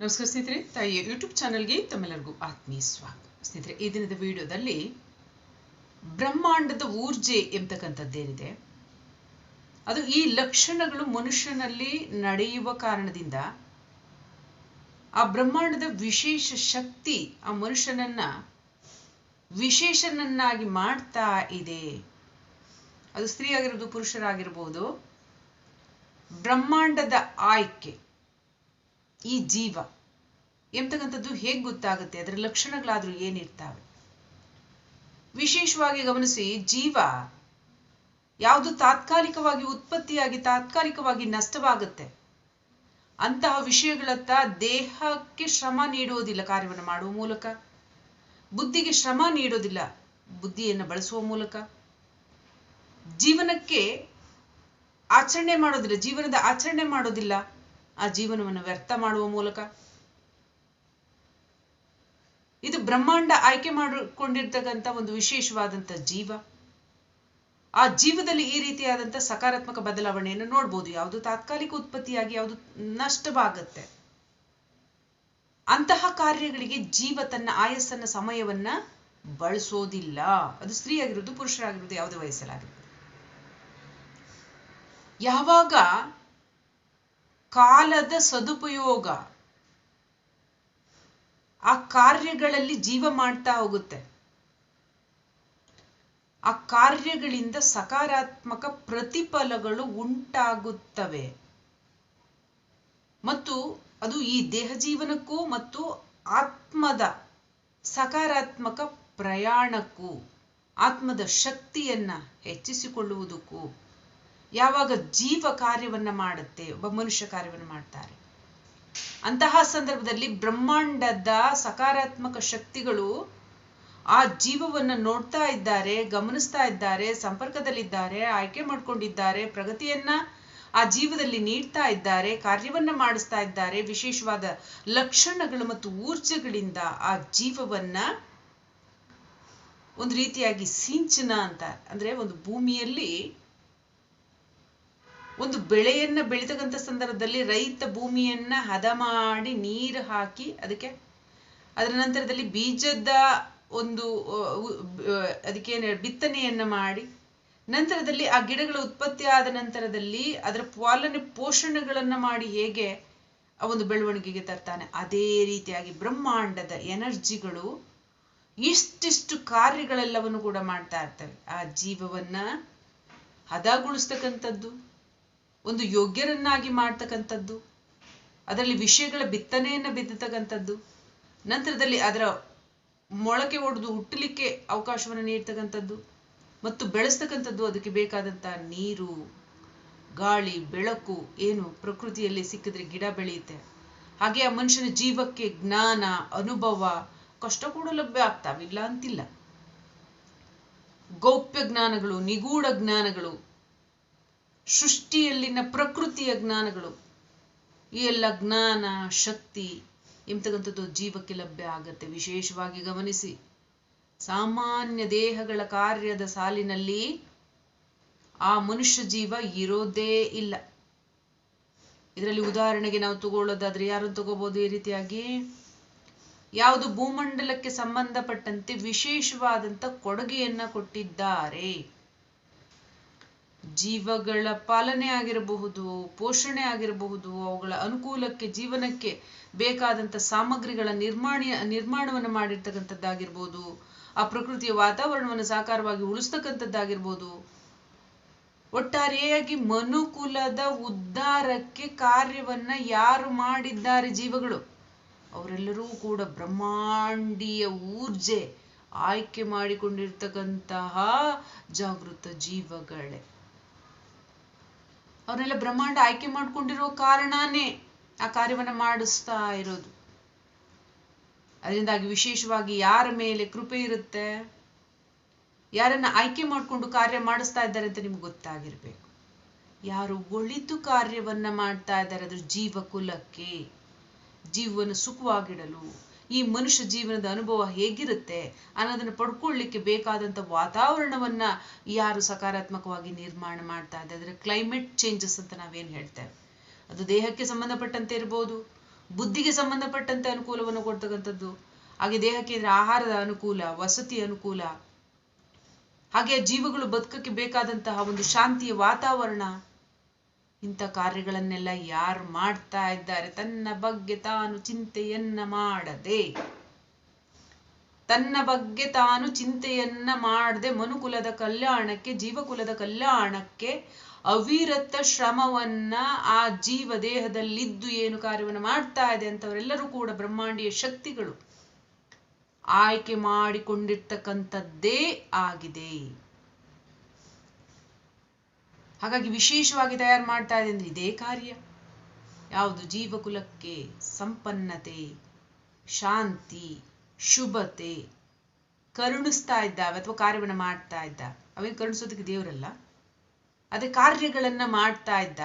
ನಮಸ್ಕಾರ ಸ್ನೇಹಿತರೆ ತಾಯಿಯ ಯೂಟ್ಯೂಬ್ ಚಾನಲ್ಗೆ ತಮ್ಮೆಲ್ಲರಿಗೂ ಆತ್ಮೀಯ ಸ್ವಾಗತ. ಸ್ನೇಹಿತರೆ, ಈ ದಿನದ ವಿಡಿಯೋದಲ್ಲಿ ಬ್ರಹ್ಮಾಂಡದ ಊರ್ಜೆ ಎಂಬತಕ್ಕಂಥದ್ದೇನಿದೆ. ಅದು ಈ ಲಕ್ಷಣಗಳು ಮನುಷ್ಯನಲ್ಲಿ ನಡೆಯುವ ಕಾರಣದಿಂದ ಆ ಬ್ರಹ್ಮಾಂಡದ ವಿಶೇಷ ಶಕ್ತಿ ಆ ಮನುಷ್ಯನನ್ನ ವಿಶೇಷನನ್ನಾಗಿ ಮಾಡ್ತಾ ಇದೆ. ಅದು ಸ್ತ್ರೀ ಆಗಿರ್ಬೋದು ಪುರುಷರಾಗಿರ್ಬೋದು, ಬ್ರಹ್ಮಾಂಡದ ಆಯ್ಕೆ. ಈ ಜೀವ ಎಂತಕ್ಕಂಥದ್ದು ಹೇಗೆ ಗೊತ್ತಾಗುತ್ತೆ? ಅದರ ಲಕ್ಷಣಗಳಾದ್ರೂ ಏನಿರ್ತಾವೆ? ವಿಶೇಷವಾಗಿ ಗಮನಿಸಿ, ಜೀವ ಯಾವುದು ತಾತ್ಕಾಲಿಕವಾಗಿ ಉತ್ಪತ್ತಿಯಾಗಿ ತಾತ್ಕಾಲಿಕವಾಗಿ ನಷ್ಟವಾಗುತ್ತೆ. ಅಂತಹ ವಿಷಯಗಳತ್ತ ದೇಹಕ್ಕೆ ಶ್ರಮ ನೀಡುವುದಿಲ್ಲ ಕಾರ್ಯವನ್ನು ಮಾಡುವ ಮೂಲಕ. ಬುದ್ಧಿಗೆ ಶ್ರಮ ನೀಡೋದಿಲ್ಲ, ಬುದ್ಧಿಯನ್ನು ಬಳಸುವ ಮೂಲಕ. ಜೀವನಕ್ಕೆ ಆಚರಣೆ ಮಾಡೋದಿಲ್ಲ, ಜೀವನದ ಆಚರಣೆ ಮಾಡೋದಿಲ್ಲ. ಆ ಜೀವನವನ್ನು ವ್ಯರ್ಥ ಮಾಡುವ ಮೂಲಕ. ಇದು ಬ್ರಹ್ಮಾಂಡ ಆಯ್ಕೆ ಮಾಡಿಕೊಂಡಿರ್ತಕ್ಕಂಥ ಒಂದು ವಿಶೇಷವಾದಂಥ ಜೀವ. ಆ ಜೀವದಲ್ಲಿ ಈ ರೀತಿಯಾದಂಥ ಸಕಾರಾತ್ಮಕ ಬದಲಾವಣೆಯನ್ನು ನೋಡ್ಬೋದು. ಯಾವುದು ತಾತ್ಕಾಲಿಕ ಉತ್ಪತ್ತಿಯಾಗಿ, ಯಾವುದು ನಷ್ಟವಾಗತ್ತೆ. ಅಂತಹ ಕಾರ್ಯಗಳಿಗೆ ಜೀವ ತನ್ನ ಆಯಸ್ಸನ್ನ, ಸಮಯವನ್ನ ಬಳಸೋದಿಲ್ಲ. ಅದು ಸ್ತ್ರೀ ಆಗಿರೋದು ಪುರುಷರಾಗಿರೋದು ಯಾವುದೇ ವಯಸ್ಸಲ್ಲಾಗಿರೋದು ಯಾವಾಗ ಕಾಲದ ಸದುಪಯೋಗ. ಆ ಕಾರ್ಯಗಳಲ್ಲಿ ಜೀವ ಮಾಡ್ತಾ ಹೋಗುತ್ತೆ. ಆ ಕಾರ್ಯಗಳಿಂದ ಸಕಾರಾತ್ಮಕ ಪ್ರತಿಫಲಗಳು ಉಂಟಾಗುತ್ತವೆ. ಮತ್ತು ಅದು ಈ ದೇಹ ಜೀವನಕ್ಕೂ ಮತ್ತು ಆತ್ಮದ ಸಕಾರಾತ್ಮಕ ಪ್ರಯಾಣಕ್ಕೂ, ಆತ್ಮದ ಶಕ್ತಿಯನ್ನ ಹೆಚ್ಚಿಸಿಕೊಳ್ಳುವುದಕ್ಕೂ ಯಾವಾಗ ಜೀವ ಕಾರ್ಯವನ್ನ ಮಾಡುತ್ತೆ, ಒಬ್ಬ ಮನುಷ್ಯ ಕಾರ್ಯವನ್ನು ಮಾಡ್ತಾರೆ. ಅಂತಹ ಸಂದರ್ಭದಲ್ಲಿ ಬ್ರಹ್ಮಾಂಡದ ಸಕಾರಾತ್ಮಕ ಶಕ್ತಿಗಳು ಆ ಜೀವವನ್ನ ನೋಡ್ತಾ ಇದ್ದಾರೆ, ಗಮನಿಸ್ತಾ ಇದ್ದಾರೆ, ಸಂಪರ್ಕದಲ್ಲಿದ್ದಾರೆ, ಆಯ್ಕೆ ಮಾಡ್ಕೊಂಡಿದ್ದಾರೆ, ಪ್ರಗತಿಯನ್ನ ಆ ಜೀವದಲ್ಲಿ ನೀಡ್ತಾ ಇದ್ದಾರೆ, ಕಾರ್ಯವನ್ನ ಮಾಡಿಸ್ತಾ ಇದ್ದಾರೆ, ವಿಶೇಷವಾದ ಲಕ್ಷಣಗಳು ಮತ್ತು ಊರ್ಜೆಗಳಿಂದ ಆ ಜೀವವನ್ನ ಒಂದು ರೀತಿಯಾಗಿ ಸಿಂಚನ ಅಂತ, ಅಂದ್ರೆ ಒಂದು ಭೂಮಿಯಲ್ಲಿ ಒಂದು ಬೆಳೆಯನ್ನ ಬೆಳೀತಕ್ಕಂಥ ಸಂದರ್ಭದಲ್ಲಿ ರೈತ ಭೂಮಿಯನ್ನ ಹದ ಮಾಡಿ ನೀರು ಹಾಕಿ ಅದಕ್ಕೆ ಅದರ ನಂತರದಲ್ಲಿ ಬೀಜದ ಒಂದು ಅದಕ್ಕೆ ಬಿತ್ತನೆಯನ್ನ ಮಾಡಿ ನಂತರದಲ್ಲಿ ಆ ಗಿಡಗಳ ಉತ್ಪತ್ತಿ ಆದ ನಂತರದಲ್ಲಿ ಅದರ ಪಾಲನೆ ಪೋಷಣೆಗಳನ್ನ ಮಾಡಿ ಹೇಗೆ ಆ ಒಂದು ಬೆಳವಣಿಗೆಗೆ ತರ್ತಾನೆ. ಅದೇ ರೀತಿಯಾಗಿ ಬ್ರಹ್ಮಾಂಡದ ಎನರ್ಜಿಗಳು ಇಷ್ಟಿಷ್ಟು ಕಾರ್ಯಗಳೆಲ್ಲವನ್ನು ಕೂಡ ಮಾಡ್ತಾ ಇರ್ತವೆ. ಆ ಜೀವವನ್ನ ಹದಗೊಳಿಸ್ತಕ್ಕಂಥದ್ದು. ಒಂದು ಯೋಗ್ಯರನ್ನಾಗಿ ಮಾಡ್ತಕ್ಕಂಥದ್ದು, ಅದರಲ್ಲಿ ವಿಷಯಗಳ ಬಿತ್ತನೆಯನ್ನು ಬಿದ್ದತಕ್ಕಂಥದ್ದು, ನಂತರದಲ್ಲಿ ಅದರ ಮೊಳಕೆ ಒಡೆದು ಹುಟ್ಟಲಿಕ್ಕೆ ಅವಕಾಶವನ್ನು ನೀಡ್ತಕ್ಕಂಥದ್ದು ಮತ್ತು ಬೆಳೆಸ್ತಕ್ಕಂಥದ್ದು ಅದಕ್ಕೆ ಬೇಕಾದಂಥ ನೀರು, ಗಾಳಿ, ಬೆಳಕು, ಏನು ಪ್ರಕೃತಿಯಲ್ಲಿ ಸಿಕ್ಕಿದ್ರೆ ಗಿಡ ಬೆಳೆಯುತ್ತೆ. ಹಾಗೆ ಆ ಮನುಷ್ಯನ ಜೀವಕ್ಕೆ ಜ್ಞಾನ, ಅನುಭವ, ಕಷ್ಟ ಕೂಡ ಲಭ್ಯ ಆಗ್ತಾವಿಲ್ಲ ಅಂತಿಲ್ಲ. ಗೌಪ್ಯ ಜ್ಞಾನಗಳು, ನಿಗೂಢ ಜ್ಞಾನಗಳು ಸೃಷ್ಟಿಯಲ್ಲಿನ ಪ್ರಕೃತಿಯ ಜ್ಞಾನಗಳು. ಈ ಎಲ್ಲ ಜ್ಞಾನ, ಶಕ್ತಿ ಎಂಬತಕ್ಕಂಥದ್ದು ಜೀವಕ್ಕೆ ಲಭ್ಯ ಆಗತ್ತೆ. ವಿಶೇಷವಾಗಿ ಗಮನಿಸಿ, ಸಾಮಾನ್ಯ ದೇಹಗಳ ಕಾರ್ಯದ ಸಾಲಿನಲ್ಲಿ ಆ ಮನುಷ್ಯ ಜೀವ ಇರೋದೇ ಇಲ್ಲ. ಇದರಲ್ಲಿ ಉದಾಹರಣೆಗೆ ನಾವು ತಗೊಳ್ಳೋದಾದ್ರೆ ಯಾರನ್ನು ತಗೋಬಹುದು ಈ ರೀತಿಯಾಗಿ? ಯಾವುದು ಭೂಮಂಡಲಕ್ಕೆ ಸಂಬಂಧಪಟ್ಟಂತೆ ವಿಶೇಷವಾದಂತ ಕೊಡುಗೆಯನ್ನ ಕೊಟ್ಟಿದ್ದಾರೆ. ಜೀವಗಳ ಪಾಲನೆ ಆಗಿರಬಹುದು, ಪೋಷಣೆ ಆಗಿರಬಹುದು, ಅವುಗಳ ಅನುಕೂಲಕ್ಕೆ, ಜೀವನಕ್ಕೆ ಬೇಕಾದಂತ ಸಾಮಗ್ರಿಗಳ ನಿರ್ಮಾಣ, ನಿರ್ಮಾಣವನ್ನು ಮಾಡಿರ್ತಕ್ಕಂಥದ್ದಾಗಿರ್ಬೋದು, ಆ ಪ್ರಕೃತಿಯ ವಾತಾವರಣವನ್ನು ಸಾಕಾರವಾಗಿ ಉಳಿಸ್ತಕ್ಕಂಥದ್ದಾಗಿರ್ಬೋದು. ಒಟ್ಟಾರೆಯಾಗಿ ಮನುಕುಲದ ಉದ್ಧಾರಕ್ಕೆ ಕಾರ್ಯವನ್ನ ಯಾರು ಮಾಡಿದ್ದಾರೆ ಜೀವಗಳು? ಅವರೆಲ್ಲರೂ ಕೂಡ ಬ್ರಹ್ಮಾಂಡೀಯ ಊರ್ಜೆ ಆಯ್ಕೆ ಮಾಡಿಕೊಂಡಿರ್ತಕ್ಕಂತಹ ಜಾಗೃತ ಜೀವಗಳೇ. ಅವರೆಲ್ಲ ಬ್ರಹ್ಮಾಂಡ ಆಯ್ಕೆ ಮಾಡ್ಕೊಂಡಿರೋ ಕಾರಣನೇ ಆ ಕಾರ್ಯವನ್ನ ಮಾಡಿಸ್ತಾ ಇರೋದು. ಅದರಿಂದಾಗಿ ವಿಶೇಷವಾಗಿ ಯಾರ ಮೇಲೆ ಕೃಪೆ ಇರುತ್ತೆ, ಯಾರನ್ನ ಆಯ್ಕೆ ಮಾಡಿಕೊಂಡು ಕಾರ್ಯ ಮಾಡಿಸ್ತಾ ಇದ್ದಾರೆ ಅಂತ ನಿಮ್ಗೆ ಗೊತ್ತಾಗಿರ್ಬೇಕು. ಯಾರು ಒಳಿತು ಕಾರ್ಯವನ್ನ ಮಾಡ್ತಾ ಇದ್ದಾರೆ ಅದ್ರ ಜೀವ ಕುಲಕ್ಕೆ ಜೀವವನ್ನು ಸುಖವಾಗಿಡಲು. ಈ ಮನುಷ್ಯ ಜೀವನದ ಅನುಭವ ಹೇಗಿರುತ್ತೆ ಅನ್ನೋದನ್ನ ಪಡ್ಕೊಳ್ಳಿಕ್ಕೆ ಬೇಕಾದಂತ ವಾತಾವರಣವನ್ನ ಯಾರು ಸಕಾರಾತ್ಮಕವಾಗಿ ನಿರ್ಮಾಣ ಮಾಡ್ತಾ ಇದ್ದಾರೆ ಕ್ಲೈಮೇಟ್ ಚೇಂಜಸ್ ಅಂತ ನಾವೇನ್ ಹೇಳ್ತೇವೆ? ಅದು ದೇಹಕ್ಕೆ ಸಂಬಂಧಪಟ್ಟಂತೆ ಇರ್ಬೋದು, ಬುದ್ಧಿಗೆ ಸಂಬಂಧಪಟ್ಟಂತೆ ಅನುಕೂಲವನ್ನು ಕೊಡ್ತಕ್ಕಂಥದ್ದು, ಹಾಗೆ ದೇಹಕ್ಕೆ ಇದ್ರೆ ಆಹಾರದ ಅನುಕೂಲ, ವಸತಿ ಅನುಕೂಲ, ಹಾಗೆ ಜೀವಗಳು ಬದುಕಕ್ಕೆ ಬೇಕಾದಂತಹ ಒಂದು ಶಾಂತಿಯ ವಾತಾವರಣ ಇಂಥ ಕಾರ್ಯಗಳನ್ನೆಲ್ಲ ಯಾರು ಮಾಡ್ತಾ ಇದ್ದಾರೆ? ತನ್ನ ಬಗ್ಗೆ ತಾನು ಚಿಂತೆಯನ್ನ ಮಾಡದೆ. ತನ್ನ ಬಗ್ಗೆ ತಾನು ಚಿಂತೆಯನ್ನ ಮಾಡದೆ ಮನುಕುಲದ ಕಲ್ಯಾಣಕ್ಕೆ, ಜೀವಕುಲದ ಕಲ್ಯಾಣಕ್ಕೆ ಅವಿರತ ಶ್ರಮವನ್ನ ಆ ಜೀವ ದೇಹದಲ್ಲಿದ್ದು ಏನು ಕಾರ್ಯವನ್ನು ಮಾಡ್ತಾ ಇದೆ ಅಂತವರೆಲ್ಲರೂ ಕೂಡ ಬ್ರಹ್ಮಾಂಡೀಯ ಶಕ್ತಿಗಳು ಆಯ್ಕೆ ಮಾಡಿಕೊಂಡಿರ್ತಕ್ಕಂಥದ್ದೇ ಆಗಿದೆ. ಹಾಗಾಗಿ ವಿಶೇಷವಾಗಿ ತಯಾರು ಮಾಡ್ತಾ ಇದೆ ಅಂದ್ರೆ ಇದೇ ಕಾರ್ಯ. ಯಾವುದು? ಜೀವಕುಲಕ್ಕೆ ಸಂಪನ್ನತೆ, ಶಾಂತಿ, ಶುಭತೆ, ಕರುಣಿಸ್ತಾ ಇದ್ದಾವೆ ಅಥವಾ ಕಾರ್ಯವನ್ನು ಮಾಡ್ತಾ ಇದ್ದಾವೆ. ಅವೇನು ಕರುಣಿಸೋದಕ್ಕೆ ದೇವರಲ್ಲ. ಅದೇ ಕಾರ್ಯಗಳನ್ನ ಮಾಡ್ತಾ ಇದ್ದ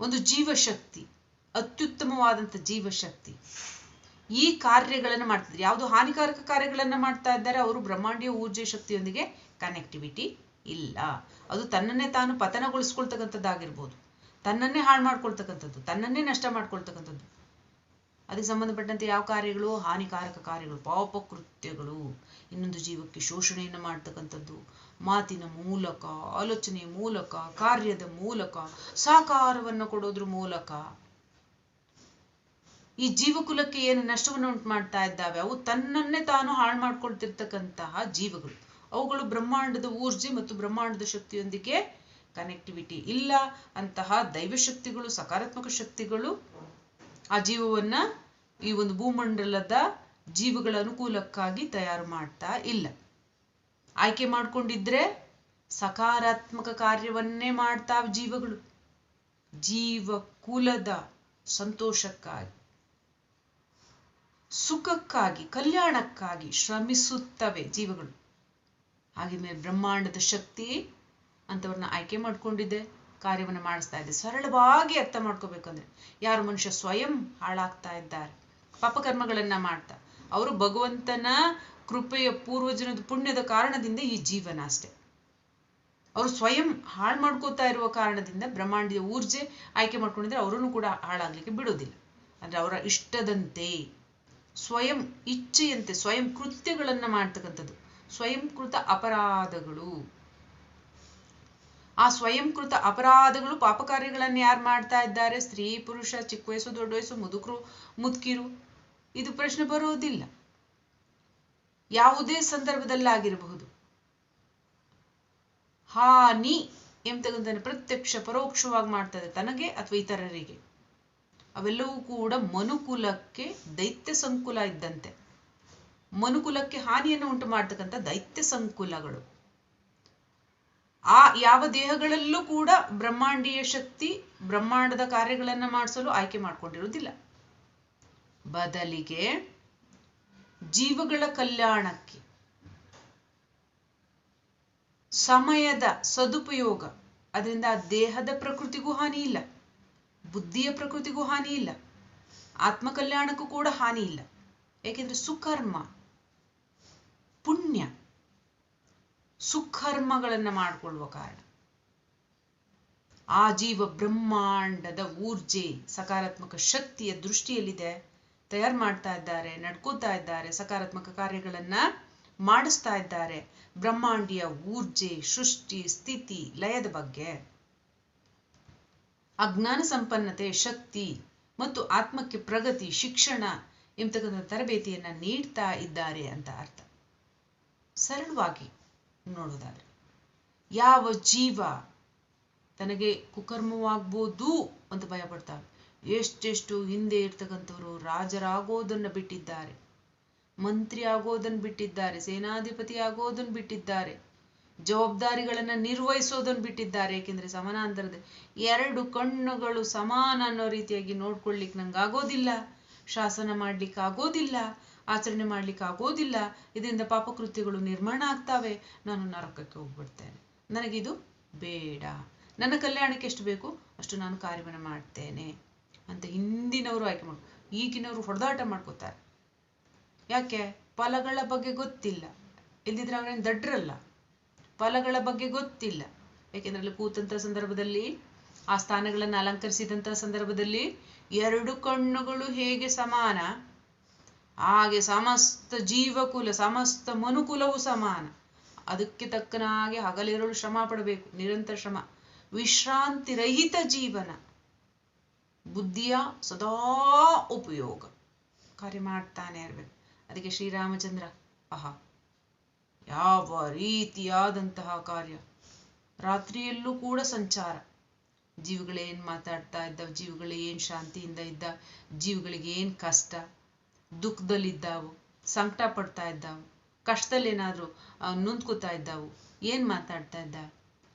ಒಂದು ಜೀವಶಕ್ತಿ, ಅತ್ಯುತ್ತಮವಾದಂಥ ಜೀವಶಕ್ತಿ. ಈ ಕಾರ್ಯಗಳನ್ನು ಮಾಡ್ತಿದ್ರು ಯಾವುದು ಹಾನಿಕಾರಕ ಕಾರ್ಯಗಳನ್ನ ಮಾಡ್ತಾ ಇದ್ದಾರೆ. ಅವರು ಬ್ರಹ್ಮಾಂಡೀಯ ಊರ್ಜೆ ಶಕ್ತಿಯೊಂದಿಗೆ ಕನೆಕ್ಟಿವಿಟಿ ಇಲ್ಲ. ಅದು ತನ್ನನ್ನೇ ತಾನು ಪತನಗೊಳಿಸ್ಕೊಳ್ತಕ್ಕಂಥದ್ದಾಗಿರ್ಬೋದು. ತನ್ನನ್ನೇ ಹಾಳು ಮಾಡ್ಕೊಳ್ತಕ್ಕಂಥದ್ದು, ತನ್ನನ್ನೇ ನಷ್ಟ ಮಾಡ್ಕೊಳ್ತಕ್ಕಂಥದ್ದು. ಅದಕ್ಕೆ ಸಂಬಂಧಪಟ್ಟಂತೆ ಯಾವ ಕಾರ್ಯಗಳು? ಹಾನಿಕಾರಕ ಕಾರ್ಯಗಳು ಪಾಪಕೃತ್ಯಗಳು ಇನ್ನೊಂದು ಜೀವಕ್ಕೆ ಶೋಷಣೆಯನ್ನು ಮಾಡ್ತಕ್ಕಂಥದ್ದು. ಮಾತಿನ ಮೂಲಕ, ಆಲೋಚನೆಯ ಮೂಲಕ, ಕಾರ್ಯದ ಮೂಲಕ, ಸಾಕಾರವನ್ನು ಕೊಡೋದ್ರ ಮೂಲಕ. ಈ ಜೀವಕುಲಕ್ಕೆ ಏನು ನಷ್ಟವನ್ನು ಉಂಟು ಮಾಡ್ತಾ ಇದ್ದಾವೆ? ಅವು ತನ್ನನ್ನೇ ತಾನು ಹಾಳು ಮಾಡ್ಕೊಳ್ತಿರ್ತಕ್ಕಂತಹ ಜೀವಗಳು. ಅವುಗಳು ಬ್ರಹ್ಮಾಂಡದ ಊರ್ಜೆ ಮತ್ತು ಬ್ರಹ್ಮಾಂಡದ ಶಕ್ತಿಯೊಂದಿಗೆ ಕನೆಕ್ಟಿವಿಟಿ ಇಲ್ಲ ಅಂತಹ ದೈವಶಕ್ತಿಗಳು ಸಕಾರಾತ್ಮಕ ಶಕ್ತಿಗಳು ಆ ಜೀವವನ್ನ ಈ ಒಂದು ಭೂಮಂಡಲದ ಜೀವಗಳ ಅನುಕೂಲಕ್ಕಾಗಿ ತಯಾರು ಮಾಡ್ತಾ ಇಲ್ಲ. ಆಯ್ಕೆ ಮಾಡ್ಕೊಂಡಿದ್ರೆ ಸಕಾರಾತ್ಮಕ ಕಾರ್ಯವನ್ನೇ ಮಾಡ್ತಾ ಜೀವಗಳು. ಜೀವ ಕುಲದ ಸಂತೋಷಕ್ಕಾಗಿ, ಸುಖಕ್ಕಾಗಿ, ಕಲ್ಯಾಣಕ್ಕಾಗಿ ಶ್ರಮಿಸುತ್ತವೆ ಜೀವಗಳು. ಹಾಗೆ ಬ್ರಹ್ಮಾಂಡದ ಶಕ್ತಿ ಅಂತವ್ರನ್ನ ಆಯ್ಕೆ ಮಾಡ್ಕೊಂಡಿದ್ದೆ, ಕಾರ್ಯವನ್ನು ಮಾಡಿಸ್ತಾ ಇದೆ ಸರಳವಾಗಿ ಅರ್ಥ ಮಾಡ್ಕೋಬೇಕಂದ್ರೆ ಯಾರು ಮನುಷ್ಯ ಸ್ವಯಂ ಹಾಳಾಗ್ತಾ ಇದ್ದಾರೆ ಪಾಪಕರ್ಮಗಳನ್ನ ಮಾಡ್ತಾ. ಅವರು ಭಗವಂತನ ಕೃಪೆಯ ಪೂರ್ವಜನದ ಪುಣ್ಯದ ಕಾರಣದಿಂದ ಈ ಜೀವನ ಅಷ್ಟೆ. ಅವರು ಸ್ವಯಂ ಹಾಳು ಮಾಡ್ಕೋತಾ ಇರುವ ಕಾರಣದಿಂದ ಬ್ರಹ್ಮಾಂಡದ ಊರ್ಜೆ ಆಯ್ಕೆ ಮಾಡ್ಕೊಂಡಿದ್ರೆ ಅವರನ್ನು ಕೂಡ ಹಾಳಾಗ್ಲಿಕ್ಕೆ ಬಿಡೋದಿಲ್ಲ. ಅಂದ್ರೆ ಅವರ ಇಷ್ಟದಂತೆ, ಸ್ವಯಂ ಇಚ್ಛೆಯಂತೆ, ಸ್ವಯಂ ಕೃತ್ಯಗಳನ್ನ ಮಾಡ್ತಕ್ಕಂಥದ್ದು. ಸ್ವಯಂಕೃತ ಅಪರಾಧಗಳು. ಆ ಸ್ವಯಂಕೃತ ಅಪರಾಧಗಳು ಪಾಪ ಕಾರ್ಯಗಳನ್ನು ಯಾರು ಮಾಡ್ತಾ ಇದ್ದಾರೆ? ಸ್ತ್ರೀ, ಪುರುಷ, ಚಿಕ್ಕ ವಯಸ್ಸು, ದೊಡ್ಡ ವಯಸ್ಸು, ಮುದುಕರು, ಮುದುಕಿರು. ಇದು ಪ್ರಶ್ನೆ ಬರೋದಿಲ್ಲ. ಯಾವುದೇ ಸಂದರ್ಭದಲ್ಲಾಗಿರಬಹುದು. ಹಾನಿ ಎಂಬತಕ್ಕಂಥ ಪ್ರತ್ಯಕ್ಷ, ಪರೋಕ್ಷವಾಗಿ ಮಾಡ್ತದೆ ತನಗೆ ಅಥವಾ ಇತರರಿಗೆ. ಅವೆಲ್ಲವೂ ಕೂಡ ಮನುಕುಲಕ್ಕೆ ದೈತ್ಯ ಸಂಕುಲ ಇದ್ದಂತೆ. ಮನುಕುಲಕ್ಕೆ ಹಾನಿಯನ್ನು ಉಂಟು ಮಾಡ್ತಕ್ಕಂಥ ದೈತ್ಯ ಸಂಕುಲಗಳು. ಆ ಯಾವ ದೇಹಗಳಲ್ಲೂ ಕೂಡ ಬ್ರಹ್ಮಾಂಡೀಯ ಶಕ್ತಿ ಬ್ರಹ್ಮಾಂಡದ ಕಾರ್ಯಗಳನ್ನ ಮಾಡಿಸಲು ಆಯ್ಕೆ ಮಾಡಿಕೊಂಡಿರುವುದಿಲ್ಲ. ಬದಲಿಗೆ ಜೀವಗಳ ಕಲ್ಯಾಣಕ್ಕೆ ಸಮಯದ ಸದುಪಯೋಗ, ಅದರಿಂದ ದೇಹದ ಪ್ರಕೃತಿಗೂ ಹಾನಿ ಇಲ್ಲ, ಬುದ್ಧಿಯ ಪ್ರಕೃತಿಗೂ ಹಾನಿ ಇಲ್ಲ ಆತ್ಮ ಕಲ್ಯಾಣಕ್ಕೂ ಕೂಡ ಹಾನಿ ಇಲ್ಲ. ಯಾಕೆಂದ್ರೆ ಸುಕರ್ಮ ಪುಣ್ಯ. ಸುಖರ್ಮಗಳನ್ನು ಮಾಡಿಕೊಳ್ಳುವ ಕಾರಣ. ಆ ಜೀವ ಬ್ರಹ್ಮಾಂಡದ ಊರ್ಜೆ, ಸಕಾರಾತ್ಮಕ ಶಕ್ತಿಯ ದೃಷ್ಟಿಯಲ್ಲಿದೆ. ತಯಾರು ಮಾಡ್ತಾ ಇದ್ದಾರೆ ನಡ್ಕೋತಾ ಇದ್ದಾರೆ, ಸಕಾರಾತ್ಮಕ ಕಾರ್ಯಗಳನ್ನ ಮಾಡಿಸ್ತಾ ಇದ್ದಾರೆ. ಬ್ರಹ್ಮಾಂಡಿಯ ಊರ್ಜೆ, ಸೃಷ್ಟಿ, ಸ್ಥಿತಿ, ಲಯದ ಬಗ್ಗೆ. ಅಜ್ಞಾನ ಸಂಪನ್ನತೆ, ಶಕ್ತಿ ಮತ್ತು ಆತ್ಮಕ್ಕೆ ಪ್ರಗತಿ, ಶಿಕ್ಷಣ ಎಂಬತಕ್ಕಂಥ ತರಬೇತಿಯನ್ನ ನೀಡ್ತಾ ಇದ್ದಾರೆ ಅಂತ ಅರ್ಥ. ಸರಳವಾಗಿ ನೋಡೋದಾದ್ರೆ, ಯಾವ ಜೀವ ತನಗೆ ಕುಕರ್ಮವಾಗ್ಬೋದು ಅಂತ ಭಯ ಪಡ್ತಾವೆ ಎಷ್ಟೆಷ್ಟು ಹಿಂದೆ ಇರ್ತಕ್ಕಂಥವ್ರು ರಾಜರಾಗೋದನ್ನ ಬಿಟ್ಟಿದ್ದಾರೆ, ಮಂತ್ರಿ ಆಗೋದನ್ನ ಬಿಟ್ಟಿದ್ದಾರೆ, ಸೇನಾಧಿಪತಿ ಆಗೋದನ್ನ ಬಿಟ್ಟಿದ್ದಾರೆ, ಜವಾಬ್ದಾರಿಗಳನ್ನ ನಿರ್ವಹಿಸೋದನ್ನ ಬಿಟ್ಟಿದ್ದಾರೆ. ಏಕೆಂದ್ರೆ ಸಮಾನಾಂತರದ ಎರಡು ಕಣ್ಣುಗಳು ಸಮಾನ ಅನ್ನೋ ರೀತಿಯಾಗಿ ನೋಡ್ಕೊಳ್ಲಿಕ್ಕೆ ನಂಗೆ ಆಗೋದಿಲ್ಲ, ಶಾಸನ ಮಾಡ್ಲಿಕ್ಕೆ ಆಗೋದಿಲ್ಲ ಆಚರಣೆ ಮಾಡ್ಲಿಕ್ಕೆ ಆಗೋದಿಲ್ಲ. ಇದರಿಂದ ಪಾಪಕೃತ್ಯಗಳು ನಿರ್ಮಾಣ ಆಗ್ತಾವೆ. ನಾನು ನರಕಕ್ಕೆ ಹೋಗ್ಬಿಡ್ತೇನೆ. ನನಗಿದು ಬೇಡ. ನನ್ನ ಕಲ್ಯಾಣಕ್ಕೆ ಎಷ್ಟು ಬೇಕು ಅಷ್ಟು ನಾನು ಕಾರ್ಯವನ್ನು ಮಾಡ್ತೇನೆ ಅಂತ ಹಿಂದಿನವರು ಆಯ್ಕೆ ಮಾಡ್, ಈಗಿನವರು ಹೊಡೆದಾಟ ಮಾಡ್ಕೋತಾರೆ. ಯಾಕೆ? ಫಲಗಳ ಬಗ್ಗೆ ಗೊತ್ತಿಲ್ಲ. ಇಲ್ದಿದ್ರೆ ಅವ್ರೇನು ದಡ್ರಲ್ಲ? ಫಲಗಳ ಬಗ್ಗೆ ಗೊತ್ತಿಲ್ಲ. ಯಾಕೆಂದ್ರೆ ಅಲ್ಲಿ ಕೂತಂತ ಸಂದರ್ಭದಲ್ಲಿ, ಆ ಸ್ಥಾನಗಳನ್ನು ಅಲಂಕರಿಸಿದಂತಹ ಸಂದರ್ಭದಲ್ಲಿ ಎರಡು ಕಣ್ಣುಗಳು ಹೇಗೆ ಸಮಾನ? ಹಾಗೆ ಸಮಸ್ತ ಜೀವಕುಲ, ಸಮಸ್ತ ಮನುಕುಲವು ಸಮಾನ. ಅದಕ್ಕೆ ತಕ್ಕನಾಗಿ ಹಗಲಿರಲು ಶ್ರಮ ಪಡಬೇಕು, ನಿರಂತರ ಶ್ರಮ. ವಿಶ್ರಾಂತಿ ರಹಿತ ಜೀವನ. ಬುದ್ಧಿಯ ಸದಾ ಉಪಯೋಗ. ಕಾರ್ಯ ಮಾಡ್ತಾನೆ ಇರಬೇಕು. ಅದಕ್ಕೆ ಶ್ರೀರಾಮಚಂದ್ರ, ಆಹಾ, ಯಾವ ರೀತಿಯಾದಂತಹ ಕಾರ್ಯ. ರಾತ್ರಿಯಲ್ಲೂ ಕೂಡ ಸಂಚಾರ. ಜೀವಗಳೇನ್ ಮಾತಾಡ್ತಾ ಇದ್ದ ಜೀವಗಳು ಏನ್ ಶಾಂತಿಯಿಂದ ಇದ್ದ ಜೀವಗಳಿಗೆ ಏನ್ ಕಷ್ಟ. ದುಃಖದಲ್ಲಿದ್ದಾವು ಸಂಕಟ ಪಡ್ತಾ ಇದ್ದಾವು ಕಷ್ಟದಲ್ಲಿ ಏನಾದ್ರು ನೊಂದ್ಕೋತಾ ಇದ್ದಾವು, ಏನ್ ಮಾತಾಡ್ತಾ ಇದ್ದ?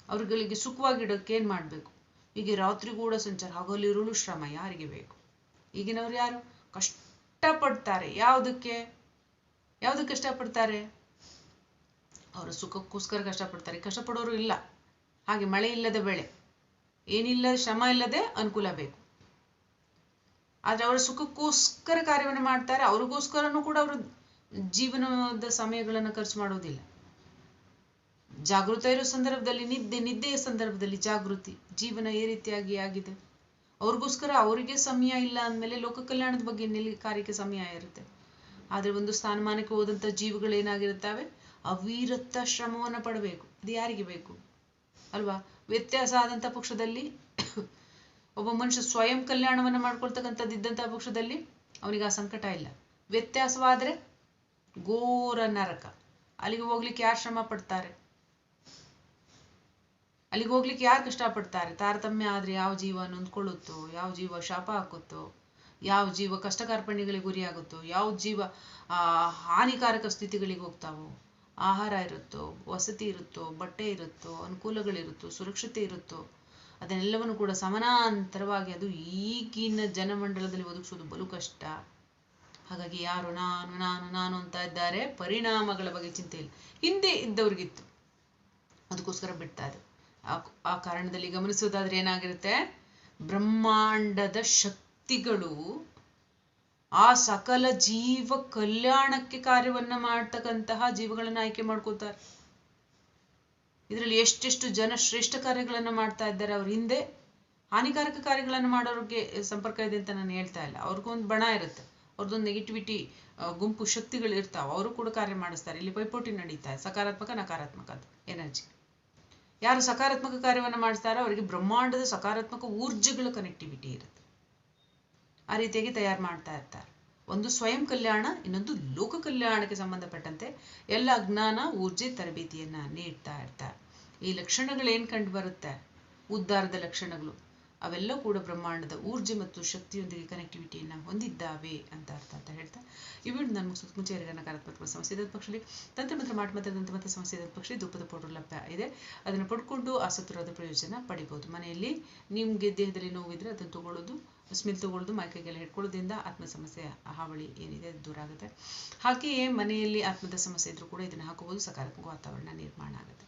ಅವ್ರುಗಳಿಗೆ ಸುಖವಾಗಿಡೋಕೆ ಏನ್ ಮಾಡ್ಬೇಕು? ಹೀಗೆ ರಾತ್ರಿ ಕೂಡ ಸಂಚಾರ, ಹಗಲಿರುಳು ಶ್ರಮ ಯಾರಿಗೆ ಬೇಕು? ಈಗಿನವ್ರು ಯಾರು? ಕಷ್ಟಪಡ್ತಾರೆ. ಯಾವುದಕ್ಕೆ? ಯಾವುದಕ್ಕೆ ಕಷ್ಟಪಡ್ತಾರೆ? ಅವರ ಸುಖಕ್ಕೋಸ್ಕರ ಕಷ್ಟಪಡ್ತಾರೆ. ಕಷ್ಟಪಡೋರು ಇಲ್ಲ. ಹಾಗೆ ಮಳೆ ಇಲ್ಲದ ಬೆಳೆ. ಏನಿಲ್ಲ ಶ್ರಮ ಇಲ್ಲದೆ ಅನುಕೂಲ ಬೇಕು. ಆದ್ರೆ ಅವರ ಸುಖಕ್ಕೋಸ್ಕರ ಕಾರ್ಯವನ್ನು ಮಾಡ್ತಾರೆ. ಅವ್ರಿಗೋಸ್ಕರನೂ ಕೂಡ ಅವರು ಜೀವನದ ಸಮಯಗಳನ್ನು ಖರ್ಚು ಮಾಡೋದಿಲ್ಲ. ಜಾಗೃತ ಇರೋ ಸಂದರ್ಭದಲ್ಲಿ, ನಿದ್ದೆ, ನಿದ್ದೆಯ ಸಂದರ್ಭದಲ್ಲಿ ಜಾಗೃತಿ, ಜೀವನ ಈ ರೀತಿಯಾಗಿ ಆಗಿದೆ. ಅವ್ರಿಗೋಸ್ಕರ ಅವರಿಗೆ ಸಮಯ ಇಲ್ಲ ಅಂದಮೇಲೆ ಲೋಕ ಕಲ್ಯಾಣದ ಬಗ್ಗೆ ನಿಲ್ಲಿ ಕಾರ್ಯಕ್ಕೆ ಸಮಯ ಇರುತ್ತೆ? ಆದ್ರೆ ಒಂದು ಸ್ಥಾನಮಾನಕ್ಕೆ ಹೋದಂತ ಜೀವಗಳು ಏನಾಗಿರುತ್ತವೆ? ಅವಿರತ ಶ್ರಮವನ್ನ ಪಡಬೇಕು. ಅದು ಯಾರಿಗೆ ಬೇಕು? ಅಲ್ವಾ? ವ್ಯತ್ಯಾಸ ಆದಂತ ಪಕ್ಷದಲ್ಲಿ ಒಬ್ಬ ಮನುಷ್ಯ ಸ್ವಯಂ ಕಲ್ಯಾಣವನ್ನ ಮಾಡ್ಕೊಳ್ತಕ್ಕಂಥದ್ದು ಇದ್ದಂತಹ ಪಕ್ಷದಲ್ಲಿ ಅವನಿಗೆ ಆ ಸಂಕಟ ಇಲ್ಲ. ವ್ಯತ್ಯಾಸವಾದರೆ ಘೋರ ನರಕ. ಅಲ್ಲಿಗೆ ಹೋಗ್ಲಿಕ್ಕೆ ಯಾರು ಶ್ರಮ ಪಡ್ತಾರೆ? ಅಲ್ಲಿಗೆ ಹೋಗ್ಲಿಕ್ಕೆ ಯಾರು ಕಷ್ಟಪಡ್ತಾರೆ ತಾರತಮ್ಯ ಆದ್ರೆ ಯಾವ ಜೀವ ನೊಂದ್ಕೊಳ್ಳುತ್ತೋ, ಯಾವ ಜೀವ ಶಾಪ ಹಾಕುತ್ತೋ, ಯಾವ ಜೀವ ಕಷ್ಟ ಕಾರ್ಪಣ್ಯಗಳಿಗೆ ಗುರಿಯಾಗುತ್ತೋ, ಯಾವ ಜೀವ, ಆ, ಹಾನಿಕಾರಕ ಸ್ಥಿತಿಗಳಿಗೆ ಹೋಗ್ತಾವೋ? ಆಹಾರ ಇರುತ್ತೋ, ವಸತಿ ಇರುತ್ತೋ, ಬಟ್ಟೆ ಇರುತ್ತೋ, ಅನುಕೂಲಗಳಿರುತ್ತೋ, ಸುರಕ್ಷತೆ ಇರುತ್ತೋ? ಅದನ್ನೆಲ್ಲವನ್ನು ಕೂಡ ಸಮಾನಾಂತರವಾಗಿ ಅದು ಈಗಿನ ಜನಮಂಡಲದಲ್ಲಿ ಒದಗಿಸೋದು ಬಲು ಕಷ್ಟ. ಹಾಗಾಗಿ ಯಾರು ನಾನು ನಾನು ನಾನು ಅಂತ ಇದ್ದಾರೆ, ಪರಿಣಾಮಗಳ ಬಗ್ಗೆ ಚಿಂತೆ ಇಲ್ಲ. ಹಿಂದೆ ಇದ್ದವ್ರಿಗಿತ್ತು. ಅದಕ್ಕೋಸ್ಕರ ಬಿಡ್ತಾರೆ ಆ ಕಾರಣದಲ್ಲಿ ಗಮನಿಸೋದಾದ್ರೆ ಏನಾಗಿರುತ್ತೆ? ಬ್ರಹ್ಮಾಂಡದ ಶಕ್ತಿಗಳು ಆ ಸಕಲ ಜೀವ ಕಲ್ಯಾಣಕ್ಕೆ ಕಾರ್ಯವನ್ನ ಮಾಡ್ತಕ್ಕಂತಹ ಜೀವಗಳನ್ನ ಆಯ್ಕೆ ಮಾಡ್ಕೋತಾರೆ ಇದರಲ್ಲಿ ಎಷ್ಟೆಷ್ಟು ಜನ ಶ್ರೇಷ್ಠ ಕಾರ್ಯಗಳನ್ನು ಮಾಡ್ತಾ ಇದ್ದಾರೆ, ಅವ್ರ ಹಿಂದೆ ಹಾನಿಕಾರಕ ಕಾರ್ಯಗಳನ್ನು ಮಾಡೋರಿಗೆ ಸಂಪರ್ಕ ಇದೆ ಅಂತ ನಾನು ಹೇಳ್ತಾ ಇಲ್ಲ. ಅವ್ರಿಗೊಂದು ಬಣ ಇರುತ್ತೆ. ಅವ್ರದ್ದೊಂದು ನೆಗೆಟಿವಿಟಿ ಗುಂಪು ಶಕ್ತಿಗಳು ಇರ್ತಾವೆ. ಅವರು ಕೂಡ ಕಾರ್ಯ ಮಾಡಿಸ್ತಾರೆ. ಇಲ್ಲಿ ಪೈಪೋಟಿ ನಡೀತಾ ಇದೆ. ಸಕಾರಾತ್ಮಕ, ನಕಾರಾತ್ಮಕ ಅದು ಎನರ್ಜಿ. ಯಾರು ಸಕಾರಾತ್ಮಕ ಕಾರ್ಯವನ್ನು ಮಾಡ್ತಾರ ಅವರಿಗೆ ಬ್ರಹ್ಮಾಂಡದ ಸಕಾರಾತ್ಮಕ ಊರ್ಜೆಗಳ ಕನೆಕ್ಟಿವಿಟಿ ಇರುತ್ತೆ. ಆ ರೀತಿಯಾಗಿ ತಯಾರು ಮಾಡ್ತಾ ಇರ್ತಾರೆ. ಒಂದು ಸ್ವಯಂ ಕಲ್ಯಾಣ, ಇನ್ನೊಂದು ಲೋಕ ಕಲ್ಯಾಣಕ್ಕೆ ಸಂಬಂಧಪಟ್ಟಂತೆ ಎಲ್ಲ ಅಜ್ಞಾನ, ಊರ್ಜೆ, ತರಬೇತಿಯನ್ನ ನೀಡ್ತಾ ಇರ್ತಾರೆ. ಈ ಲಕ್ಷಣಗಳು ಏನ್ ಕಂಡು ಬರುತ್ತೆ? ಉದ್ಧಾರದ ಲಕ್ಷಣಗಳು. ಅವೆಲ್ಲ ಕೂಡ ಬ್ರಹ್ಮಾಂಡದ ಊರ್ಜೆ ಮತ್ತು ಶಕ್ತಿಯೊಂದಿಗೆ ಕನೆಕ್ಟಿವಿಟಿಯನ್ನ ಹೊಂದಿದ್ದಾವೆ ಅಂತ ಅರ್ಥ ಅಂತ ಹೇಳ್ತಾ, ಈ ವಿಡಿಯೋ ನಾನು ಮುಂಚೆ ನಕಾರಾತ್ಮಕ ಸಮಸ್ಯೆ ಇದ್ದ ಪಕ್ಷದಲ್ಲಿ ತಂತ್ರಮಂತ್ರ ಮಾಟಮಂತ್ರ ದಂತಮಂತ್ರ ಸಮಸ್ಯೆ ಇದ್ದ ಪಕ್ಷದಲ್ಲಿ ಧೂಪದ ಪೌಡರ್ ಲಭ್ಯ ಇದೆ. ಅದನ್ನು ಪಡ್ಕೊಂಡು ಆಸಕ್ತರಾದ ಪ್ರಯೋಜನ ಪಡಿಬಹುದು ಮನೆಯಲ್ಲಿ ನಿಮ್ಗೆ ದೇಹದಲ್ಲಿ ನೋವಿದ್ರೆ ಅದನ್ನು ತಗೊಳ್ಳೋದು ಸ್ಮಿಲ್ ತಗೊಳ್ಳೋದು ಮೈಕೈಗೆಲ್ಲ ಹಿಡ್ಕೊಳ್ಳೋದ್ರಿಂದ ಆತ್ಮ ಸಮಸ್ಯೆ ಹಾವಳಿ ಏನಿದೆ ದೂರ ಆಗುತ್ತೆ. ಹಾಗೆಯೇ ಮನೆಯಲ್ಲಿ ಆತ್ಮದ ಸಮಸ್ಯೆ ಇದ್ರೂ ಕೂಡ ಇದನ್ನು ಹಾಕೋಬೋದು ಸಕಾರಾತ್ಮಕ ವಾತಾವರಣ ನಿರ್ಮಾಣ ಆಗುತ್ತೆ.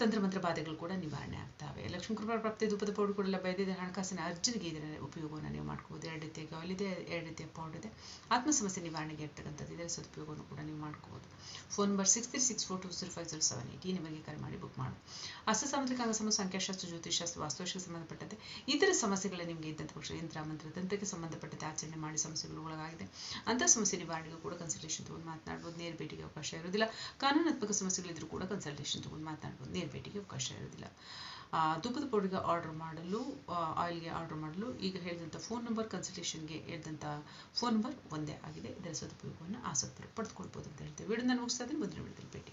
ತಂತ್ರಮಂತ್ರ ಬಾಧೆಗಳು ಕೂಡ ನಿವಾರಣೆ ಆಗ್ತವೆ. ಲಕ್ಷ್ಮೀ ಕೃಪಾ ಪ್ರಾಪ್ತಿ ಧೂಪದ ಪೌಡರ್ ಕೂಡ ಲಭ್ಯ ಹಣಕಾಸಿನ ಅರ್ಜನಿಗೆ ಇದರ ಉಪಯೋಗವನ್ನು ನೀವು ಮಾಡ್ಕೋಬಹುದು ಎರಡು ರೀತಿಯ ಆಯಿಲ್ ಇದೆ ಎರಡು ರೀತಿಯ ಪೌಡರ್ ಇದೆ. ಆತ್ಮ ಸಮಸ್ಯೆ ನಿವಾರಣೆಗೆ ಇರ್ತಕ್ಕಂಥದ್ದು ಇದರ ಸದುಪಯೋಗವನ್ನು ಕೂಡ ನೀವು ಮಾಡ್ಕೋಬಹುದು phone number six three six four two zero five zero seven eight ಈ ನಿಮಗೆ ಕರೆ ಮಾಡಿ ಬುಕ್ ಮಾಡಿ. ಅಸ್ತ ಸಾಮುದ್ರಿಕ ಅಂಗಸಮ ಸಂಖ್ಯಾಶಾಸ್ತ್ರ ಜ್ಯೋತಿಷಾಸ್ತ್ರ ವಾಸ್ತುಶಕ್ಕೆ ಸಂಬಂಧಪಟ್ಟಂತೆ ಇತರ ಸಮಸ್ಯೆಗಳ ನಿಮಗೆ ಇದ್ದಂಥ ಪಕ್ಷ ಯಂತ್ರ, ಮಂತ್ರ ತಂತ್ರಕ್ಕೆ ಸಂಬಂಧಪಟ್ಟಂತೆ ಆಚರಣೆ ಮಾಡಿ ಸಮಸ್ಯೆಗಳು ಒಳಗಾಗಿದೆ. ಅಂಥ ಸಮಸ್ಯೆ ನಿವಾರಣೆಗೆ ಕೂಡ ಕನ್ಸಲ್ಟೇಷನ್ ತಗೊಂಡು ಮಾತನಾಡ್ಬೋದು. ನೇರ ಭೇಟಿಗೆ ಅವಕಾಶ ಇರೋದಿಲ್ಲ ಕಾನೂನಾತ್ಮಕ ಸಮಸ್ಯೆಗಳಿದ್ರೂ ಕೂಡ ಕನ್ಸಲ್ಟೇಷನ್ ತಗೊಂಡು ಮಾತನಾಡ್ಬೋದು. ನೇರ ಭೇಟಿಗೆ ಅವಕಾಶ ಇರೋದಿಲ್ಲ. ತುಪ್ಪದ ಪೌಡರ್ಗೆ ಆರ್ಡರ್ ಮಾಡಲು ಆಯಿಲ್ಗೆ ಆರ್ಡರ್ ಮಾಡಲು ಈಗ ಹೇಳಿದಂಥ ಫೋನ್ ನಂಬರ್ ಕನ್ಸಲ್ಟೇಷನ್ಗೆ ಹೇಳಿದಂಥ ಫೋನ್ ನಂಬರ್ ಒಂದೇ ಆಗಿದೆ. ಇದರ ಸದುಪಯೋಗವನ್ನು ಆಸಕ್ತರು ಪಡೆದುಕೊಳ್ಬೋದು ಅಂತ ಹೇಳ್ತೀವಿ. ವಿಡಿಯೋ ನಾನು ಮುಗಿಸ್ತಾ ಇದ್ದೀನಿ. ಮುಂದಿನ ವಿಡಿಯೋದಲ್ಲಿ ಭೇಟಿ